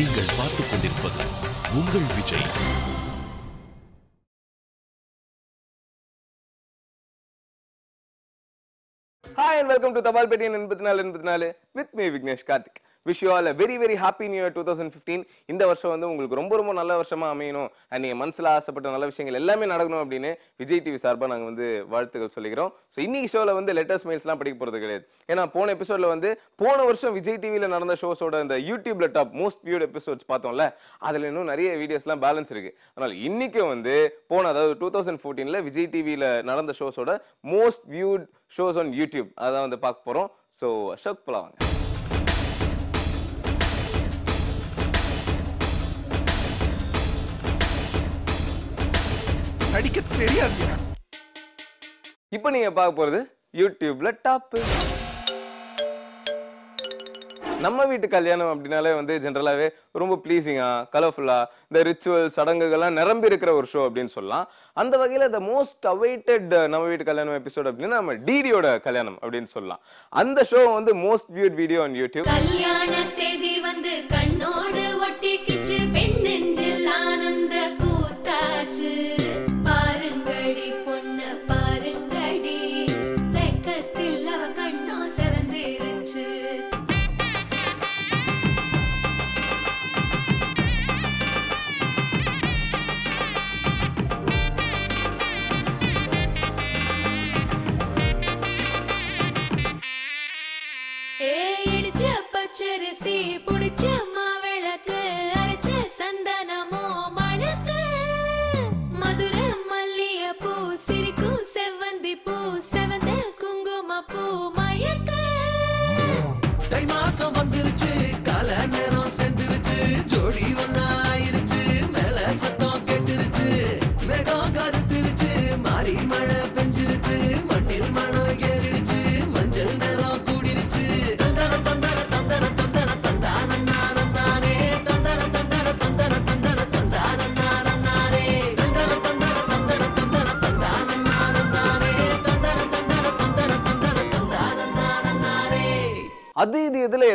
நீங்கள் பார்த்துக் கொண்டிருப்பது உங்கள் Vijay hi and welcome to தபால் பெட்டியன் எண்பத்தி நாலு எண்பத்தி நாலு with me Vignesh Karthik wish you all very very happy new year two thousand fifteen இந்த வருஷம் வந்து உங்களுக்கு ரொம்ப ரொம்ப நல்ல வருஷமாக அமையணும். அண்ட் நீங்கள் மனசில் ஆசைப்பட்ட நல்ல விஷயங்கள் எல்லாமே நடக்கணும் அப்படின்னு விஜய் டிவி சார்பாக நாங்கள் வந்து வாழ்த்துக்கள் சொல்லிக்கிறோம். ஸோ இன்னைக்கு ஷோவில் வந்து லெட்டர்ஸ் மெயில்ஸ்லாம் படிக்க போகிறது கிடையாது. ஏன்னா போன எபிசோடில் வந்து போன வருஷம் விஜய் டிவியில் நடந்த ஷோஸோட இந்த யூடியூப்ல டாப் மோஸ்ட் வியூட் எபிசோட்ஸ் பார்த்தோம்ல அதில் இன்னும் நிறைய வீடியோஸ்லாம் பேலன்ஸ் இருக்குது அதனால் இன்றைக்கும் வந்து போன அதாவது டூ தௌசண்ட் ஃபோர்டீனில் விஜய் டிவியில் நடந்த ஷோஸோட most viewed shows on YouTube அதான் வந்து பார்க்க போகிறோம் ஸோ அசோக் போலாம் வாங்க. நடிக்க தெரியாது இப்போ நீங்க பார்க்க போறது யூடியூப்ல டாப் நம்ம வீட்டு கல்யாணம் அப்படின்னாலே வந்து ஜென்ரலாகவே ரொம்ப ப்ளீஸிங்கா கலர்ஃபுல்லா இந்த ரிச்சுவல் சடங்குகள்லாம் நிரம்பி இருக்கிற ஒரு ஷோ அப்படின்னு சொல்லலாம். அந்த வகையில் த மோஸ்ட் அவைட்டட் நம்ம வீட்டு கல்யாணம் எபிசோட் அப்படின்னா நம்ம டிடியோட கல்யாணம் அப்படின்னு சொல்லலாம். அந்த ஷோ வந்து most viewed video on YouTube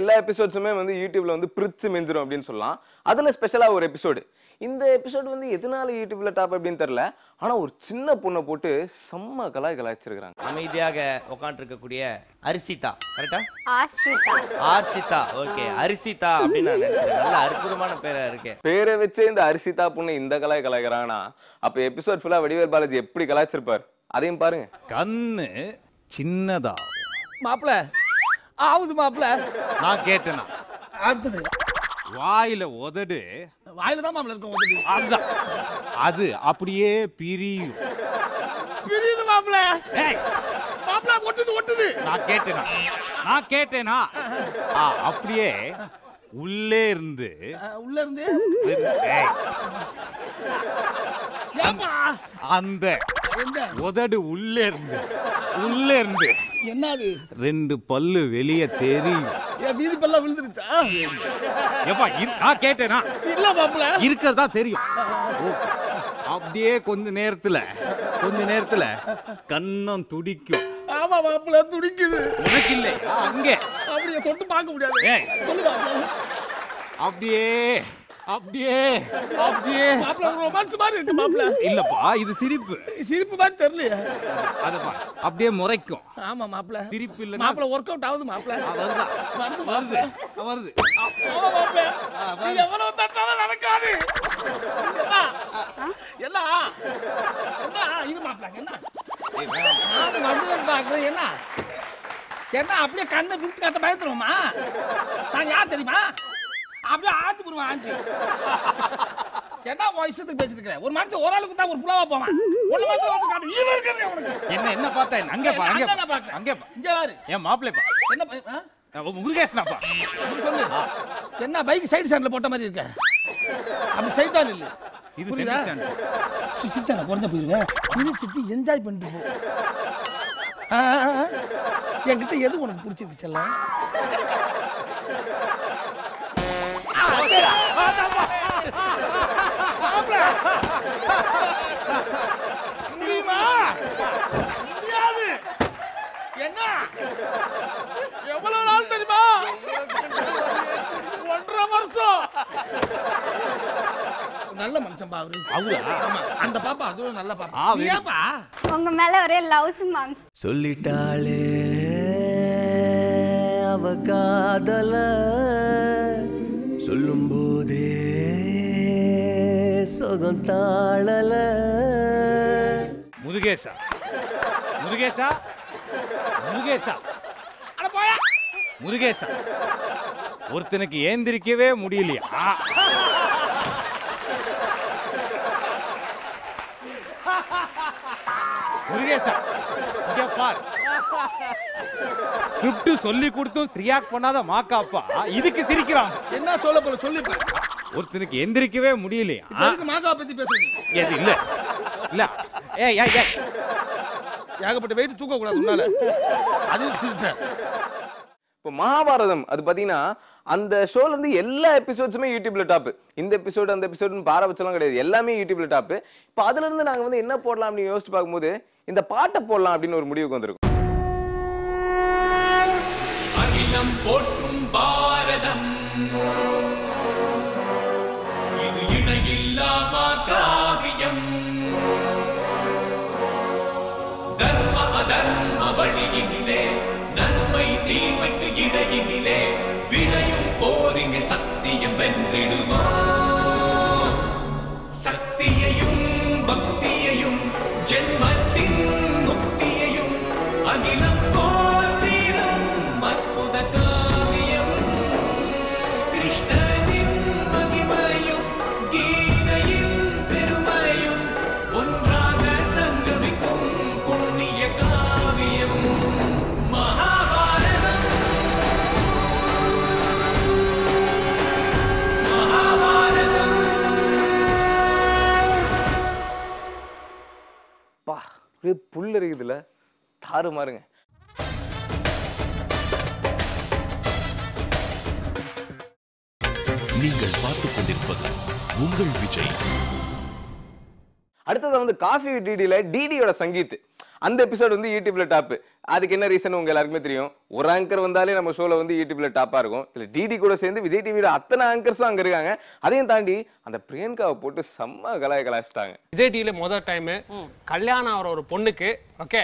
எல்லா எபிசோட்ஸுமே வந்து யூடியூப்ல வந்து பிரிச்சு மெஞ்சிரும் அப்படின்னு சொல்லலாம். அதுல ஸ்பெஷலா ஒரு எபிசோடு இந்த எபிசோடு வந்து எதனால யூடியூப்ல டாப் அப்படின்னு தெரியல. ஆனா ஒரு சின்ன பொண்ணை போட்டு செம்ம கலாய் கலாய்ச்சிருக்காங்க அமைதியாக உட்காந்துருக்கக்கூடிய அரிசிதா. கரெக்டா ஆர்ஷிதா. ஓகே அரிசிதா அப்படின்னு நான் நினைச்சேன் நல்ல அற்புதமான பேரா இருக்கு. பேரை வச்சே இந்த அரிசிதா பொண்ணு இந்த கலாய் கலாய்க்கிறானா? அப்ப எபிசோட் ஃபுல்லா வடிவேல் பாலாஜி எப்படி கலாய்ச்சிருப்பார்? அதையும் பாருங்க. கண்ணு சின்னதா. மாப்பிள ஆவுது மாப்பிள நான் கேட்டேனா? அடுத்தது. வாயில உதடு. வாயில தான் மாப்பிள இருக்கும் உதடு. அதுதான் அது அப்படியே பிரியும். பிரியுது மாப்பிள ஏய், மாப்பிள ஒட்டுது ஒட்டுது. நான் கேட்டேனா? நான் கேட்டேனா? அப்படியே உள்ளே இருந்து உள்ள இருந்து? ஏய், அந்த உதடு உள்ளே இருந்து உள்ளே இருந்து. என்னது? ரெண்டு பல்லு வெளியே தெரியும் என் வீதி பல்ல விழுந்துருச்சா? எப்பா இரு- நான் கேட்டேனா இல்ல மாப்பிள. இருக்கிறதா தெரியும். ஓகே. அப்படியே கொஞ்ச நேரத்துல கொஞ்ச நேரத்துல கண்ணம் துடிக்கும். ஆமா மாப்பிள துடிக்குது. உனக்கு இல்லை அங்கே. அப்படியே தொட்டு பார்க்க முடியாது. ஏய். சொல்லு அப்படியே அப்படியே அப்படியே. மாப்பிள ஒரு ரொமான்ஸ் மாதிரி இருக்கு மாப்பிள இல்லப்பா இது சிரிப்பு. சிரிப்பு மாதிரி தெரியலையே. அதுப்பா அப்படியே முறைக்கும். ஆமா மாப்பிள சிரிப்பு இல்லைன்னா- மாப்பிள ஒர்க் அவுட் ஆகுது மாப்பிள வருதா. வருது வருது. வருது. நீ எவ்வளவு தட்டாலும் நடக்காது. என்ன? என்ன? என்ன? இது மாப்பிள என்ன? நானும் வந்து பாக்குறேன் என்ன? என்ன அப்படியே கண்ணை பிரிச்சு கட்ட பயத்துருவோமா நான் யார் தெரியுமா? அப்படியே ஆச்சு போடுவேன் ஆச்சு என்ன வயசுக்கு பேசிட்டு இருக்கிற? ஒரு மனுஷன் ஒரு ஆளுக்கு தான் ஒரு புலாவா போவான். ஒரு மனுஷன் வந்து காட்டு. ஈவன் இருக்கிறது உனக்கு என்ன என்ன பார்த்தா என்ன? அங்கே பா அங்கே நான் பா. பார்க்கிறேன். அங்கே பா. இங்க பாரு. என் மாப்பிள்ளை பா. என்ன? முருகேசனாப்பா சொல்லு. என்ன பைக் சைடு ஸ்டாண்ட்ல போட்ட மாதிரி இருக்க? அப்படி சைடா இல்ல. இது center stand. சிரிச்சான குறைஞ்ச போயிருவேன் சிரிச்சிட்டு என்ஜாய் பண்ணிட்டு போ. என்கிட்ட எது உனக்கு பிடிச்சிருக்கு செல்லம்? முடியுமா முடியாது என்ன? எவ்வளவு நாள் தெரியுமா? ஒன்றரை வருஷம். நல்ல மனுஷன்பா அவரு. அவரா? ஆமா அந்த பாப்பா அதுவும் நல்ல பாப்பா. ஏப்பா உங்க மேல ஒரே லவ்ஸ் மேம் சொல்லிட்டாளே அவ காதல. சொல்லும் போதே சுகம் தாழல. முருகேசா. முருகேசா? முருகேசா. முருகேசா. ஒருத்தனுக்கு ஏந்திரிக்கவே முடியலையா? முருகேசா இங்க பார். ஸ்கிரிப்ட் சொல்லி கொடுத்தும் ரியாக்ட் பண்ணாத மாக்காப்பா. இதுக்கு சிரிக்கிறான். என்ன சொல்ல போற சொல்லிப்ப ஒருத்தனுக்கு எந்திரிக்கவே முடியலையா? எதுக்கு மாங்கா பத்தி பேசுறீங்க? எது இல்ல. இல்ல. ஏய் ஏய் ஏய். ஏகப்பட்ட வெயிட் தூக்க கூடாது உன்னால. அதுவும் சொல்லிட்டேன். இப்போ மகாபாரதம் அது பார்த்தீங்கன்னா அந்த ஷோல இருந்து எல்லா எபிசோட்ஸுமே யூடியூப்ல டாப் இந்த எபிசோடு அந்த எபிசோடுன்னு பார கிடையாது. எல்லாமே யூடியூப்ல டாப் இப்போ அதுல இருந்து வந்து என்ன போடலாம் அப்படின்னு யோசிச்சு பார்க்கும்போது இந்த பாட்டை போடலாம் அப்படின்னு ஒரு முடிவுக்கு வந்திருக்கும். அகிலம் போற்றும் தீமைக்கு இடையினிலே விளையும் போரினில் சத்தியம் வென்றிடுமா? தாறு மாறுங்க நீங்கள் பார்த்துக் கொண்டிருப்பது உங்கள் விஜய். அடுத்தது வந்து காஃபி டிடியில டிடியோட சங்கீத். அந்த எபிசோட் வந்து யூடியூப்ல டாப் அதுக்கு என்ன ரீசன் உங்க எல்லாருக்குமே தெரியும்? ஒரு ஆங்கர் வந்தாலே நம்ம ஷோல வந்து யூடியூப்ல டாப்பா இருக்கும். இல்ல டிடி கூட சேர்ந்து விஜய் டிவியோட அத்தனை ஆங்கர்ஸும் அங்க இருக்காங்க. அதையும் தாண்டி அந்த பிரியங்காவை போட்டு செம்ம கலாய கலாச்சிட்டாங்க விஜய் டிவில முதல் டைம் கல்யாணம் ஆகிற ஒரு பொண்ணுக்கு ஓகே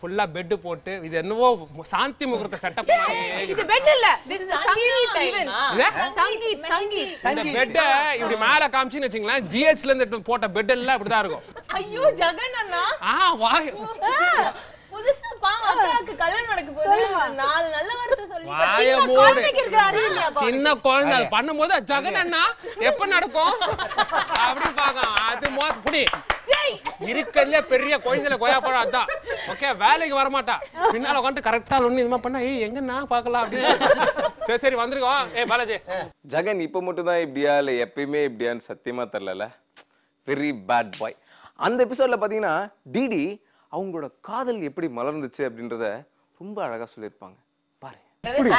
ஃபுல்லா பெட் போட்டு இது என்னவோ சாந்தி முகூர்த்த செட்டப் இது பெட் இல்ல. This is Sangeet time Sangeet Sangeet இந்த பெட்டை இப்படி மேல காமிச்சுன்னு வச்சுங்களேன் ஜிஹெச்ல இருந்து போட்ட பெட் எல்லாம் இப்படிதான் இருக்கும். ஐயோ ஜெகன் அண்ணா. ஆ வாய். புதுசா பாவம் அக்காவுக்கு கல்யாணம் நடக்க போகுது. ஒரு நாலு நல்ல வார்த்தை சொல்லி வாய சின்ன. குழந்தைக்கு குழந்தை. அது பண்ணும்போது ஜெகன் அண்ணா. எப்ப நடக்கும்? அப்படி பார்க்கலாம் அது மோ புடி. இருக்கறதுல பெரிய குழந்தைல கொய்யா பழம் அதான். ஓகே வேலைக்கு வர மாட்டா பின்னால உட்காந்து கரெக்டா ஒண்ணு இதுமா பண்ணா ஏய் எங்க நான் பார்க்கலாம்? அப்படின்னு சரி சரி வந்திருக்கோம். ஏய் பாலாஜி. ஜெகன் இப்ப மட்டும் தான் இப்படியா இல்ல எப்பயுமே இப்படியான்னு சத்தியமா தெரியல வெரி பேட் பாய் அந்த எபிசோட்ல பாத்தீங்கன்னா டிடி அவங்களோட காதல் எப்படி மலர்ந்துச்சு அப்படின்றத ரொம்ப அழகா சொல்லியிருப்பாங்க. பாரு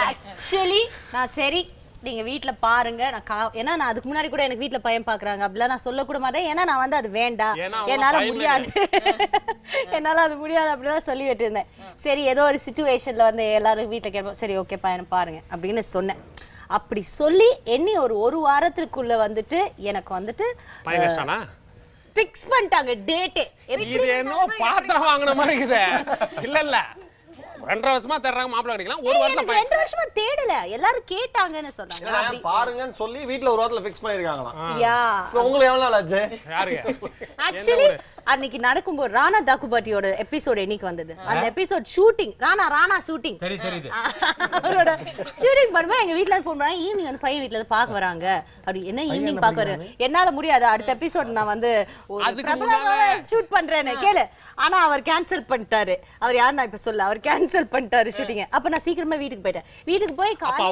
ஆக்சுவலி நான் சரி நீங்க வீட்ல பாருங்க. நான் கா- ஏன்னா நான் அதுக்கு முன்னாடி கூட எனக்கு வீட்ல பையன் பாக்குறாங்க. அப்படிலாம் நான் சொல்ல கூட மாட்டேன். ஏன்னா நான் வந்து அது வேண்டாம் என்னால முடியாது. என்னால அது முடியாது அப்படிதான் சொல்லி இருந்தேன் சரி ஏதோ ஒரு சுச்சுவேஷன்ல வந்து எல்லாரும் வீட்ல கேட்போம் சரி ஓகே பையனை பாருங்க அப்படின்னு சொன்னேன். அப்படி சொல்லி எண்ணி ஒரு ஒரு வாரத்துக்குள்ள வந்துட்டு எனக்கு வந்துட்டு பிக்ஸ் பண்ணிட்டாங்க டேட்டே இது என்னவோ பாத்திரம் வாங்கின மாதிரி இருக்குதே. இல்ல இல்ல ரெண்டரை வருஷமா தர்றாங்க மாப்பிள்ளை கிடைக்கலாம் ஒரு பையன். ரெண்டு வருஷமா தேடல. எல்லாரும் கேட்டாங்கன்னு சொன்னாங்க. பாருங்கன்னு சொல்லி வீட்ல ஒரு வாரத்துல ஃபிக்ஸ் பண்ணிருக்காங்களாம் யா. இப்போ உங்களுக்கு எவ்வளவு நாள் ஆச்சு? யாருங்க ஆக்சுவலி அன்னைக்கு நடக்கும்போது ராணா தாக்குபாட்டியோட எபிசோட் என்னைக்கு வந்தது? அந்த episode shooting Rana Rana shooting அவரோட ஷூட்டிங் பண்ணும்போது எங்க வீட்ல ஃபோன் பண்ணாங்க ஈவினிங் வந்து பையன் வீட்ல இருந்து பார்க்க வராங்க. அப்படி என்ன ஈவினிங் பார்க்க வர என்னால முடியாது. அடுத்த எபிசோட் நான் வந்து ஷூட் பண்றேன்னு. கேளு. ஆனா அவர் கேன்சல் பண்ணிட்டாரு. அவர் யார் நான் இப்ப சொல்ல அவர் கேன்சல் பண்ணிட்டாரு ஷூட்டிங் அப்ப நான் சீக்கிரமா வீட்டுக்கு போயிட்டேன். வீட்டுக்கு போய் அப்ப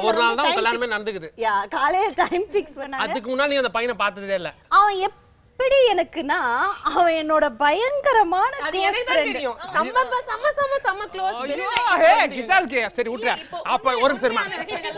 காலையில டைம் ஃபிக்ஸ் பண்ணாங்க. அதுக்கு முன்னாடி நீ அந்த பையனை பார்த்ததே இல்ல. அவன் எப்படி எனக்குன்னா அவன் என்னோட பயங்கரமான அது எனக்கு தான். தெரியும். செம்ம செம்ம செம்ம செம்ம க்ளோஸ் ஐயோ ஹே கிட்டால் கே சரி விட்டுற அப்ப ஒரு நிமிஷம்.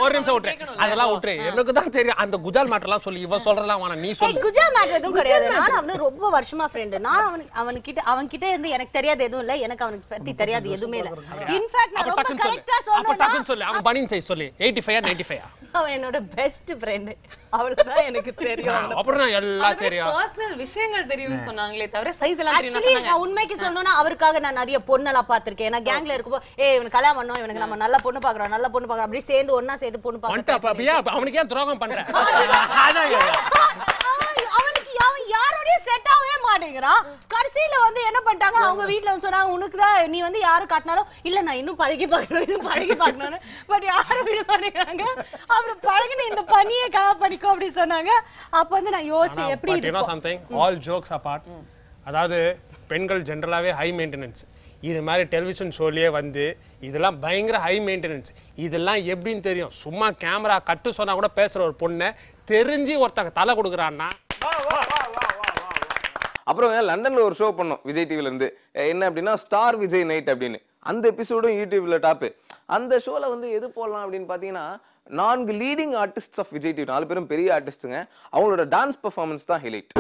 ஒரு நிமிஷம் விட்டுரு. அதெல்லாம் விட்டுரு. எனக்கு தான் தெரியும். அந்த குஜால் மேட்டர்லாம் சொல்லி இவ சொல்றதெல்லாம் வேணாம் நீ சொல்லு. குஜா மேட் எதுவும் கிடையாது. நான் அவனு ரொம்ப வருஷமா ஃப்ரெண்ட் நான் அவனுக்கு அவன்கிட்ட அவன்கிட்ட இருந்து எனக்கு தெரியாது எதுவும் இல்ல. எனக்கு அவனுக்கு பத்தி தெரியாது எதுவுமே இல்ல. இன்ஃபேக்ட் நான் ரொம்ப டக்குன்னு சொல்லு. கரெக்டா அப்ப டக்குன்னு சொல்லு. அவன் பனின் சைஸ் சொல்லு. எயிட்டி ஃபைவ் நைன்டி ஃபைவ் அவன் என்னோட பெஸ்ட் ஃப்ரெண்ட் அவ்வளவுதான் எனக்கு தெரியும். அப்புறம் எல்லாம் தெரியும். பர்சனல் விஷயங்கள் தெரியும்னு சொன்னாங்களே தவிர சைஸ் எல்லாம் தெரியும் நான் உண்மைக்கு சொல்லணும்னா அவருக்காக நான் நிறைய பொண்ணெல்லாம் பார்த்திருக்கேன். நான் கேங்ல இருக்கும்போது ஏய் இவனுக்கு கல்யாணம் பண்ணோம் இவனுக்கு நம்ம நல்ல பொண்ணு பாக்குறோம் நல்ல பொண்ணு பாக்குறோம் அப்படி சேர்ந்து ஒண்ணா சேர்ந்து பொண்ணு வந்துட்டு அப்ப பாக்க அப்ப ஏன் அவனுக்கு ஏன் துரோகம் பண்ற? யாரோடயும் செட் ஆகவே மாட்டேங்கிறான் கடைசியில வந்து என்ன பண்ணிட்டாங்க? அவங்க வீட்ல வந்து சொன்னாங்க உனக்கு தான் நீ வந்து யாரு காட்டினாலும் இல்ல நான் இன்னும் பழகி பார்க்கணும் இன்னும் பழகி பார்க்கணும்னு. பட் யாரும் விட மாட்டேங்கிறாங்க அப்புறம் பழகின இந்த பணியை கா பண்ணிக்கோ அப்படி சொன்னாங்க. அப்ப வந்து நான் யோசிச்சேன் எப்படி இருக்கும்? சம்திங் ஆல் ஜோக்ஸ் அபார்ட் அதாவது பெண்கள் ஜென்ரலாகவே ஹை மெயின்டெனன்ஸ் இது மாதிரி டெலிவிஷன் ஷோலயே வந்து இதெல்லாம் பயங்கர ஹை மெயின்டெனன்ஸ் இதெல்லாம் எப்படின்னு தெரியும்? சும்மா கேமரா கட்டு சொன்னா கூட பேசுற ஒரு பொண்ணை தெரிஞ்சு ஒருத்தங்க தலை கொடுக்குறான்னா? அப்புறம் லண்டனில் ஒரு ஷோ பண்ணோம் விஜய் டிவிலேருந்து என்ன அப்படின்னா ஸ்டார் விஜய் நைட் அப்படின்னு. அந்த எபிசோடும் யூடியூப்பில் டாப்பு அந்த ஷோவில் வந்து எது போடலாம் அப்படின்னு பார்த்தீங்கன்னா நான்கு leading artist of Vijay TV நாலு பேரும் பெரிய ஆர்டிஸ்ட்டுங்க அவங்களோட டான்ஸ் பர்ஃபார்மன்ஸ் தான் ஹைலைட்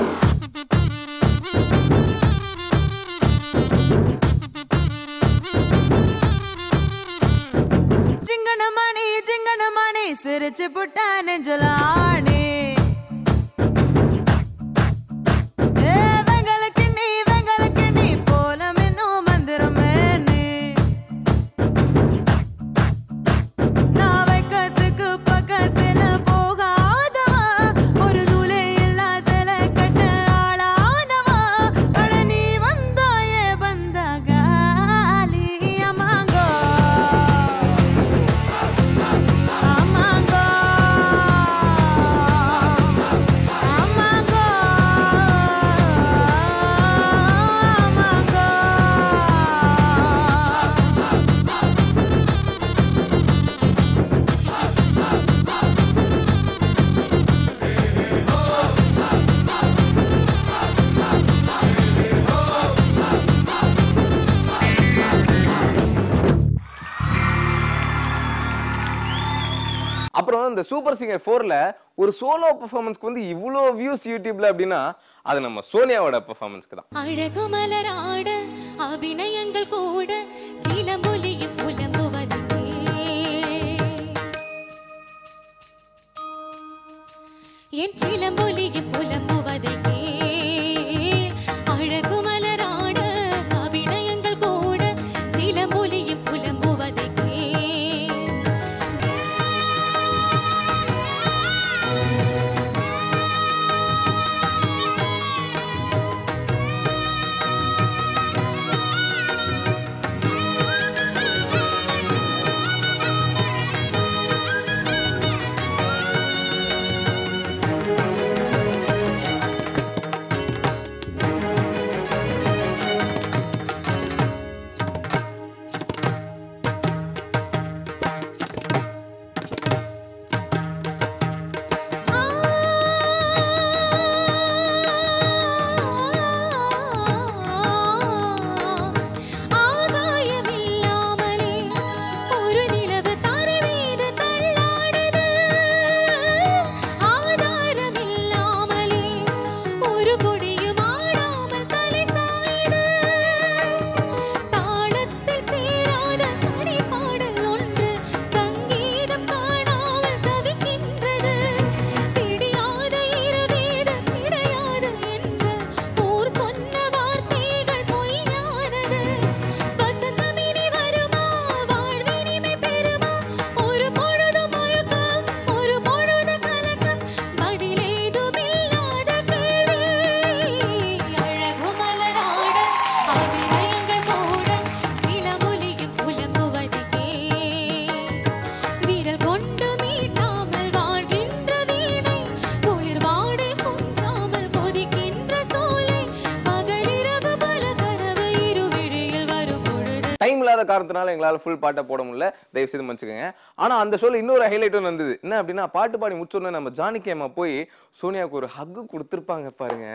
சிங்கனமணி சிங்கனமணி சிரிச்சு புட்டானே ஜலானே இந்த சூப்பர் சிங்கர் ஃபோரில் ஒரு சோலோ பெர்ஃபார்மன்ஸ்க்கு வந்து இவ்வளோ வியூஸ் யூடியூப்ல அப்படின்னா அது நம்ம சோனியாவோட பெர்ஃபார்மன்ஸ்க்கு தான். அழகு மலராட அபிநயங்கள் கூட சிலம்பொலியும் புலம்புவதே என் சிலம்பொலியும் புலம்புவதே காரணத்தினால எங்களால ஃபுல் பாட்டை போட முடியல. தயவு செய்து மன்னிச்சுக்கோங்க. ஆனா அந்த ஷோல இன்னொரு ஹைலைட் ஒன்று என்ன அப்படின்னா பாட்டு பாடி முடிச்சோடனே நம்ம ஜானகி அம்மா போய் சோனியாவுக்கு ஒரு ஹக்கு கொடுத்துருப்பாங்க பாருங்க.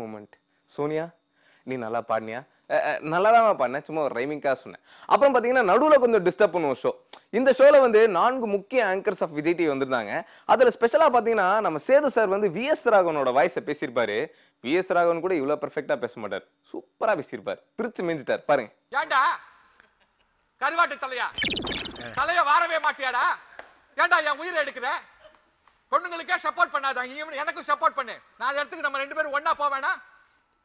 மூமெண்ட் சோனியா நீ நல்லா பாடினியா? நல்லா தான் பாடினேன் சும்மா ஒரு ரைமிங்காக சொன்னேன். அப்புறம் பார்த்தீங்கன்னா நடுவில் கொஞ்சம் டிஸ்டர்ப் பண்ணுவோம் ஷோ இந்த ஷோவில் வந்து நான்கு முக்கிய ஆங்கர்ஸ் ஆஃப் விஜய் டிவி வந்திருந்தாங்க. அதில் ஸ்பெஷலாக பார்த்தீங்கன்னா நம்ம சேது சார் வந்து விஎஸ் ராகவனோட வாய்ஸை பேசியிருப்பாரு. விஎஸ் ராகவன் கூட இவ்வளோ பெர்ஃபெக்டாக பேச மாட்டார். சூப்பராக பேசியிருப்பார். பிரிச்சு மிஞ்சிட்டார். பாருங்க. ஏண்டா? கருவாட்டு தலையா? தலைய வாரவே மாட்டியாடா? ஏண்டா என் உயிரை எடுக்கிறேன் பொண்ணுங்களுக்கே சப்போர்ட் பண்ணாதாங்க. இவன் எனக்கும் சப்போர்ட் பண்ணு. நான் அந்த இடத்துக்கு நம்ம ரெண்டு பேரும் ஒண்ணா போவேனா?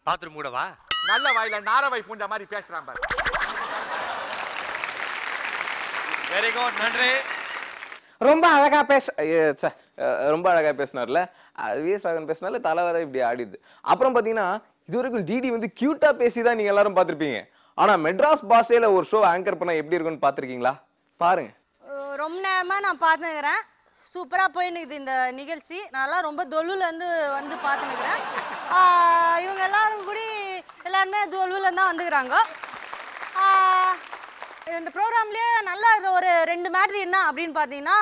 பாத்ரூம் கூட வா நல்ல வாயில நாரவை பூண்ட மாதிரி பேசுறான் பாரு. வெரி குட் நன்றி. ரொம்ப அழகா பேச ரொம்ப அழகா பேசினார்ல. விஎஸ் ராகவன் பேசினால தலை வர இப்படி ஆடிடுது. அப்புறம் பாத்தீங்கன்னா இது வரைக்கும் டிடி வந்து கியூட்டா பேசி தான் நீங்க எல்லாரும் பார்த்திருப்பீங்க ஆனா மெட்ராஸ் பாஷையில ஒரு ஷோ ஆங்கர் பண்ணா எப்படி இருக்கும்னு பார்த்திருக்கீங்களா பாருங்க. ரொம்ப நேரமா நான் பார்த்துக்கிறேன் சூப்பரா போயினுக்குது இந்த நிகழ்ச்சி. நான்லாம் ரொம்ப தொழுல இருந்து வந்து பார்த்துக்கிறேன் இவங்க எல்லாரும் கூட எல்லாருமே தொழுல தான் வந்துக்கிறாங்க. இந்த ப்ரோக்ராம்லயே நல்லா ஒரு ரெண்டு மேட்ரு என்ன அப்படின்னு பார்த்தீங்கன்னா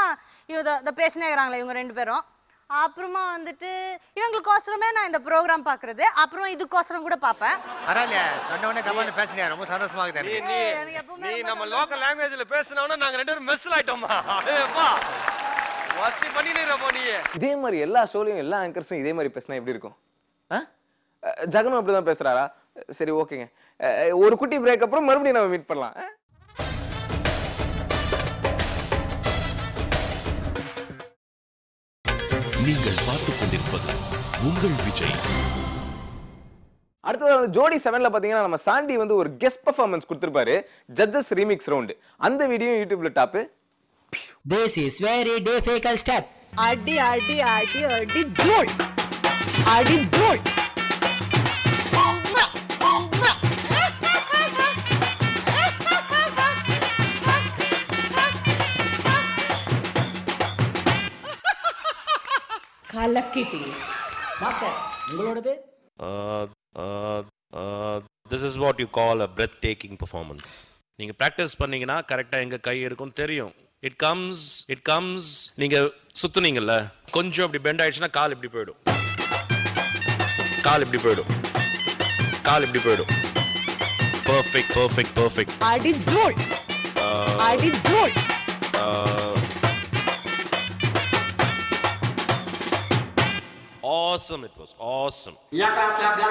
இவங்க இதை பேசினே இருக்கிறாங்களே இவங்க ரெண்டு பேரும். அப்புறமா வந்துட்டு இவங்களுக்கோசரமே நான் இந்த ப்ரோக்ராம் பார்க்குறது அப்புறம் இதுக்கோசரம் கூட பார்ப்பேன் பரவாயில்ல சொன்ன உடனே கமான்னு பேசுனியா ரொம்ப சந்தோஷமா இருக்குது நீ நம்ம லோக்கல் லாங்குவேஜ்ல பேசினோம்னா நாங்க ரெண்டு பேரும் மெஸ்ல ஆயிட்டோமா இதே மாதிரி எல்லா ஷோலையும் எல்லா ஆங்கர்ஸும் இதே மாதிரி பேசினா எப்படி இருக்கும்? ஜகனும் அப்படிதான் பேசுறாரா? சரி ஓகேங்க. ஒரு குட்டி பிரேக் அப்புறம் மறுபடியும் நம்ம மீட் பண்ணலாம்? நீங்கள் பார்த்துக் கொண்டிருப்பது உங்கள் விஜய். அடுத்தது வந்து ஜோடி செவன்ல பாத்தீங்கன்னா நம்ம சாண்டி வந்து ஒரு கெஸ்ட் பெர்ஃபார்மன்ஸ் கொடுத்திருப்பாரு. ஜட்ஜஸ் ரீமிக்ஸ் ரவுண்டு அந்த வீடியோ யூடியூப்ல top This is very difficult step. அடி அடி அடி அடி தூள் அடி தூள் கலக்கிட்டி மாஸ்டர் உங்களோடது Uh, uh, uh, this is what you call a breathtaking performance. நீங்க ப்ராக்டிஸ் பண்ணீங்கன்னா கரெக்டாக எங்க கை இருக்கும் தெரியும் இட் கம்ஸ் இட் கம்ஸ் நீங்க சுத்துனீங்கல்ல கொஞ்சம் இப்படி பெண்ட் ஆயிடுச்சுன்னா கால் இப்படி போயிடும். கால் இப்படி போயிடும். கால் இப்படி போயிடும். பர்ஃபெக்ட் பர்ஃபெக்ட் பர்ஃபெக்ட் அடி தூள் அடி தூள் awesome it was awesome. அடி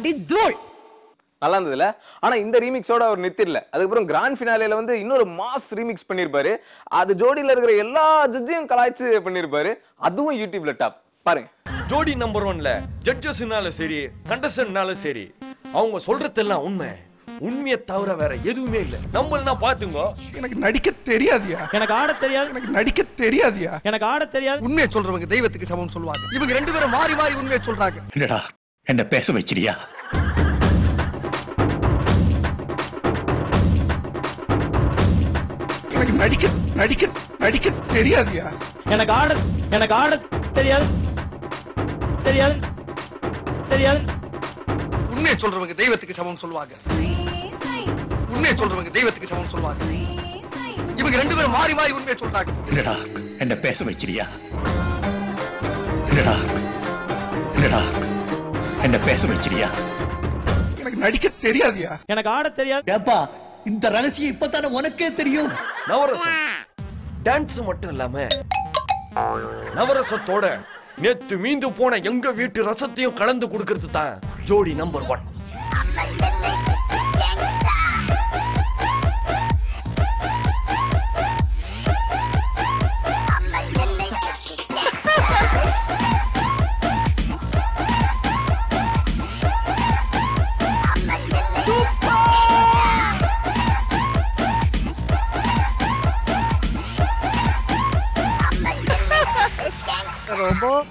தூள். நல்லா இருந்ததுல? ஆனா இந்த ரீமிக்ஸோட அவர் நித்திரல அதுக்கப்புறம் கிராண்ட் ஃபினாலேல வந்து இன்னொரு மாஸ் ரீமிக்ஸ் பண்ணிருப்பாரு. அது ஜோடியில இருக்கிற எல்லா ஜட்ஜையும் கலாய்ச்சி பண்ணிருப்பாரு. அதுவும் யூடியூப்ல டாப் பாருங்க. ஜோடி நம்பர் ஒன்ல ஜட்ஜஸ்னாலும் சரி கண்டஸ்டன்ட்னாலும் சரி அவங்க சொல்றதெல்லாம் உண்மை. உண்மையை தவிர வேற எதுவுமே இல்ல. நம்மள பாத்துங்க எனக்கு நடிக்க தெரியாதியா? எனக்கு ஆட தெரியாது. எனக்கு நடிக்க தெரியாதியா? எனக்கு ஆட தெரியாது. உண்மையை சொல்றவங்க தெய்வத்துக்கு சமம் சொல்லுவாங்க. இவங்க ரெண்டு பேரும் மாறி மாறி உண்மையை சொல்றாங்க. என்ன பேச வச்சிரியா எனக்கு நடிக்க நடிக்க நடிக்க தெரியாதியா? எனக்கு ஆட எனக்கு ஆட தெரியாது. தெரியாது. தெரியாது. உண்மையை சொல்றவங்க தெய்வத்துக்கு சமம் சொல்லுவாங்க. உண்மையை சொல்றவங்க தெய்வத்துக்கு சமம் சொல்லுவாங்க. இவங்க ரெண்டு பேரும் மாறி மாறி உண்மையை சொல்றாங்க. என்னடா என்ன பேச வச்சிரியா என்னடா என்னடா? என்ன பேச வச்சிரியா எனக்கு நடிக்க தெரியாதியா. எனக்கு ஆட தெரியாது. ஏப்பா இந்த ரகசியம் இப்பதானே உனக்கே தெரியும். நவரசம். டான்ஸ் மட்டும் இல்லாம நவரசத்தோட நேத்து மீந்து போன எங்க வீட்டு ரசத்தையும் கலந்து கொடுக்கறது தான் ஜோடி நம்பர் ஒன்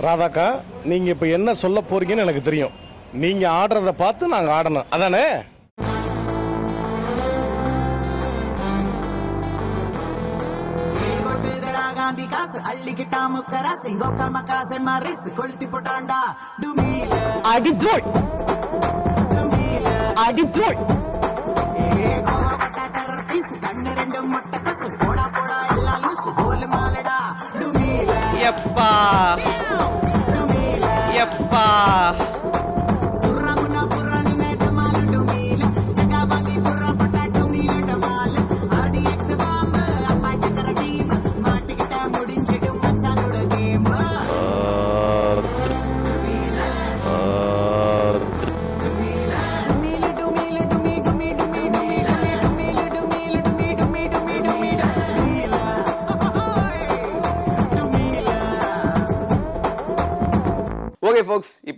ராதாக்கா நீங்க இப்ப என்ன சொல்ல போறீங்கன்னு எனக்கு தெரியும். நீங்க ஆடுறத பார்த்து நாங்க ஆடணும். அதானே? காந்தி காசு அள்ளிக்கிட்டா முக்கராசு இங்கோக்க மக்காசை மரிசு கொளுத்தி போட்டாண்டா டுமீல. அடிதோள் அடிதோள் கண்ணு ரெண்டு மொட்டை கசு போடா போடா எல்லாம் லூசு கோல் மாலடா டுமீல. எப்பா. எப்பா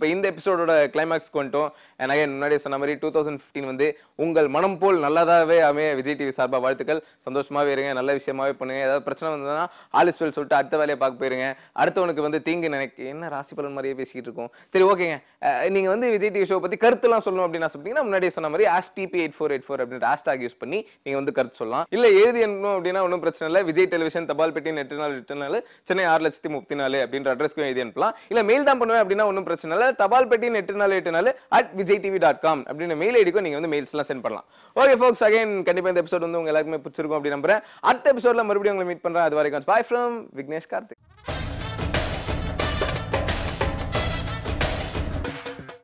இப்போ இந்த எபிசோடோட கிளைமேக்ஸ் வந்துட்டோம். அண்ட் அகைன் முன்னாடியே சொன்ன மாதிரி டூ தௌசண்ட் ஃபிஃப்டீன் வந்து உங்கள் மனம் போல் நல்லதாகவே அமைய விஜய் டிவி சார்பாக வாழ்த்துக்கள். சந்தோஷமாவே இருங்க நல்ல விஷயமாவே பண்ணுங்க. ஏதாவது பிரச்சனை வந்ததுன்னா ஆலிஸ்வெல் சொல்லிட்டு அடுத்த வேலையை பார்க்க போயிருங்க. அடுத்தவனுக்கு வந்து தீங்கு நினைக்க என்ன ராசி பலன் மாதிரியே பேசிக்கிட்டு இருக்கோம். சரி ஓகேங்க நீங்கள் நீங்க வந்து விஜய் டிவி ஷோ பத்தி கருத்துலாம் சொல்லணும் அப்படின்னு சொன்னீங்கன்னா முன்னாடியே சொன்ன மாதிரி as DP eight four eight four அப்படின்ற ஹேஷ்டாக் யூஸ் பண்ணி நீங்கள் வந்து கருத்து சொல்லலாம். இல்லை எழுதி அனுப்பணும் அப்படின்னா ஒன்றும் பிரச்சனை இல்லை. விஜய் டெலிவிஷன் தபால் பெட்டி எட்டு நாள் எட்டு நாள் சென்னை ஆறு லட்சத்தி முப்பத்தி நாலு அப்படின்ற அட்ரஸ்க்கு எழுதி அனுப்பலாம். இல்லை மெயில் தான் பண்ணுவேன் அப்படின்னா ஒன்றும் பிரச்சனை இல்லை. தபால் பெட்டி எட்டு நாள் எட்டு நாள் at Vijay TV dot com அப்படின்னு மெயில் ஐடிக்கும் நீங்க வந்து மெயில்ஸ்லாம் சென்ட் பண்ணலாம். ஓகே ஃபோக்ஸ் அகைன் கண்டிப்பா இந்த எபிசோட் வந்து உங்க எல்லாருக்குமே பிடிச்சிருக்கும் அப்படி நம்புறேன். அடுத்த எபிசோட்ல மறுபடியும் உங்களை மீட் பண்றேன். அது வரைக்கும் பாய் ஃப்ரம் விக்னேஷ் கார்த்திக்.